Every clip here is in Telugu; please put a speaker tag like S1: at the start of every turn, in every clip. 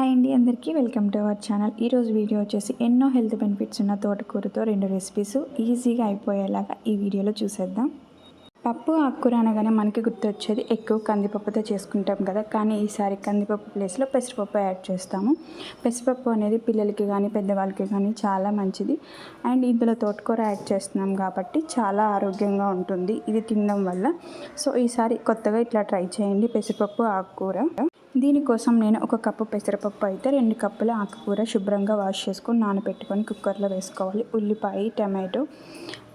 S1: హాయ్ అండి అందరికీ వెల్కమ్ టు అవర్ ఛానల్. ఈరోజు వీడియో వచ్చేసి ఎన్నో హెల్త్ బెనిఫిట్స్ ఉన్న తోటకూరతో రెండు రెసిపీస్ ఈజీగా అయిపోయేలాగా ఈ వీడియోలో చూసేద్దాం. పప్పు ఆకుకూర అనగానే మనకి గుర్తొచ్చేది ఎక్కువ కందిపప్పుతో చేసుకుంటాం కదా. కానీ ఈసారి కందిపప్పు ప్లేస్లో పెసరపప్పు యాడ్ చేస్తాము. పెసరపప్పు అనేది పిల్లలకి కానీ పెద్దవాళ్ళకి కానీ చాలా మంచిది. అండ్ ఇందులో తోటకూర యాడ్ చేస్తున్నాం కాబట్టి చాలా ఆరోగ్యంగా ఉంటుంది. ఇది తినడం వల్ల. సో ఈసారి కొత్తగా ఇట్లా ట్రై చేయండి పెసరపప్పు ఆకుకూర. దీనికోసం నేను ఒక కప్పు పెసరపప్పు అయితే రెండు కప్పుల ఆకుకూర శుభ్రంగా వాష్ చేసుకొని నానబెట్టుకొని కుక్కర్లో వేసుకోవాలి. ఉల్లిపాయ టమాటో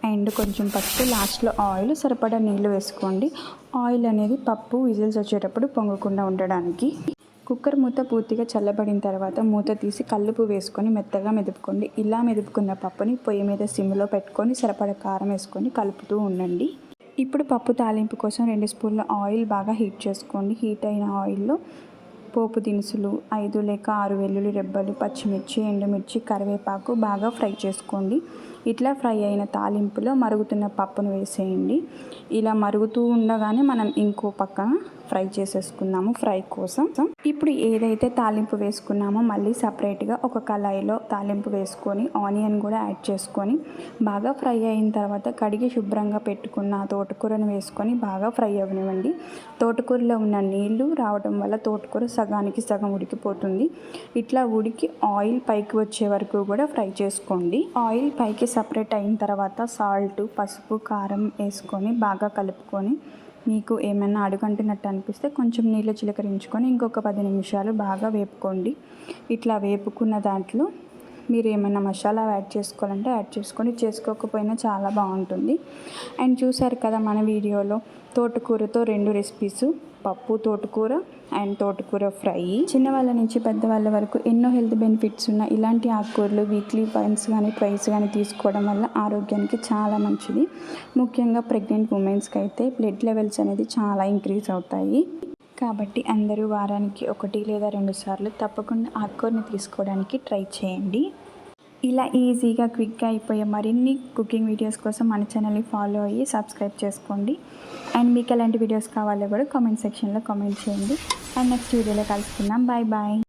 S1: అండ్ కొంచెం పసుపు. లాస్ట్లో ఆయిల్. సరిపడా నీళ్ళు వేసుకోండి. ఆయిల్ అనేది పప్పు విజిల్స్ వచ్చేటప్పుడు పొంగకుండా ఉండడానికి. కుక్కర్ మూత పూర్తిగా చల్లబడిన తర్వాత మూత తీసి కల్లుపు వేసుకొని మెత్తగా మెదుపుకోండి. ఇలా మెదుపుకున్న పప్పుని పొయ్యి మీద సిమ్లో పెట్టుకొని సరిపడా కారం వేసుకొని కలుపుతూ ఉండండి. ఇప్పుడు పప్పు తాలింపు కోసం రెండు స్పూన్ల ఆయిల్ బాగా హీట్ చేసుకోండి. హీట్ అయిన ఆయిల్లో పోపు దినుసులు ఐదు లేక ఆరు వెల్లుల్లి రెబ్బలు పచ్చిమిర్చి ఎండుమిర్చి కరివేపాకు బాగా ఫ్రై చేసుకోండి. ఇట్లా ఫ్రై అయిన తాలింపులో మరుగుతున్న పప్పును వేసేయండి. ఇలా మరుగుతూ ఉండగానే మనం ఇంకో పక్కన ఫ్రై చేసేసుకుందాము ఫ్రై కోసం. ఇప్పుడు ఏదైతే తాలింపు వేసుకున్నామో మళ్ళీ సపరేట్గా ఒక కళాయిలో తాలింపు వేసుకొని ఆనియన్ కూడా యాడ్ చేసుకొని బాగా ఫ్రై అయిన తర్వాత కడిగి శుభ్రంగా పెట్టుకున్న తోటకూరను వేసుకొని బాగా ఫ్రై అవ్వనివ్వండి. తోటకూరలో ఉన్న నీళ్ళు రావడం వల్ల తోటకూర సగానికి సగం ఉడికిపోతుంది. ఇట్లా ఉడికి ఆయిల్ పైకి వచ్చే వరకు కూడా ఫ్రై చేసుకోండి. ఆయిల్ పైకి సపరేట్ అయిన తర్వాత సాల్ట్ పసుపు కారం వేసుకొని బాగా కలుపుకొని మీకు ఏమైనా అడుగంటినట్టు అనిపిస్తే కొంచెం నీళ్ళు చిలకరించుకొని ఇంకొక పది నిమిషాలు బాగా వేపుకోండి. ఇట్లా వేపుకున్న దాంట్లో మీరు ఏమైనా మసాలా యాడ్ చేసుకోవాలంటే యాడ్ చేసుకొని చేసుకోకపోయినా చాలా బాగుంటుంది. అండ్ చూసారు కదా మన వీడియోలో తోటకూరతో రెండు రెసిపీస్ పప్పు తోటకూర అండ్ తోటకూర ఫ్రై. చిన్నవాళ్ళ నుంచి పెద్దవాళ్ళ వరకు ఎన్నో హెల్త్ బెనిఫిట్స్ ఉన్న ఇలాంటి ఆకుకూరలు వీక్లీ వన్స్ కానీ ట్రైస్ కానీ తీసుకోవడం వల్ల ఆరోగ్యానికి చాలా మంచిది. ముఖ్యంగా ప్రెగ్నెంట్ ఉమెన్స్కి అయితే బ్లడ్ లెవెల్స్ అనేది చాలా ఇంక్రీజ్ అవుతాయి. కాబట్టి అందరూ వారానికి ఒకటి లేదా రెండు సార్లు తప్పకుండా ఆకుకూరని తీసుకోవడానికి ట్రై చేయండి. ఇలా ఈజీగా క్విక్గా అయిపోయే మరిన్ని కుకింగ్ వీడియోస్ కోసం మన ఛానల్ని ఫాలో అయ్యి సబ్స్క్రైబ్ చేసుకోండి. అండ్ మీకు ఎలాంటి వీడియోస్ కావాలో కూడా కామెంట్ సెక్షన్లో కామెంట్ చేయండి. అండ్ నెక్స్ట్ వీడియోలో కలుసుకుందాం. Bye bye.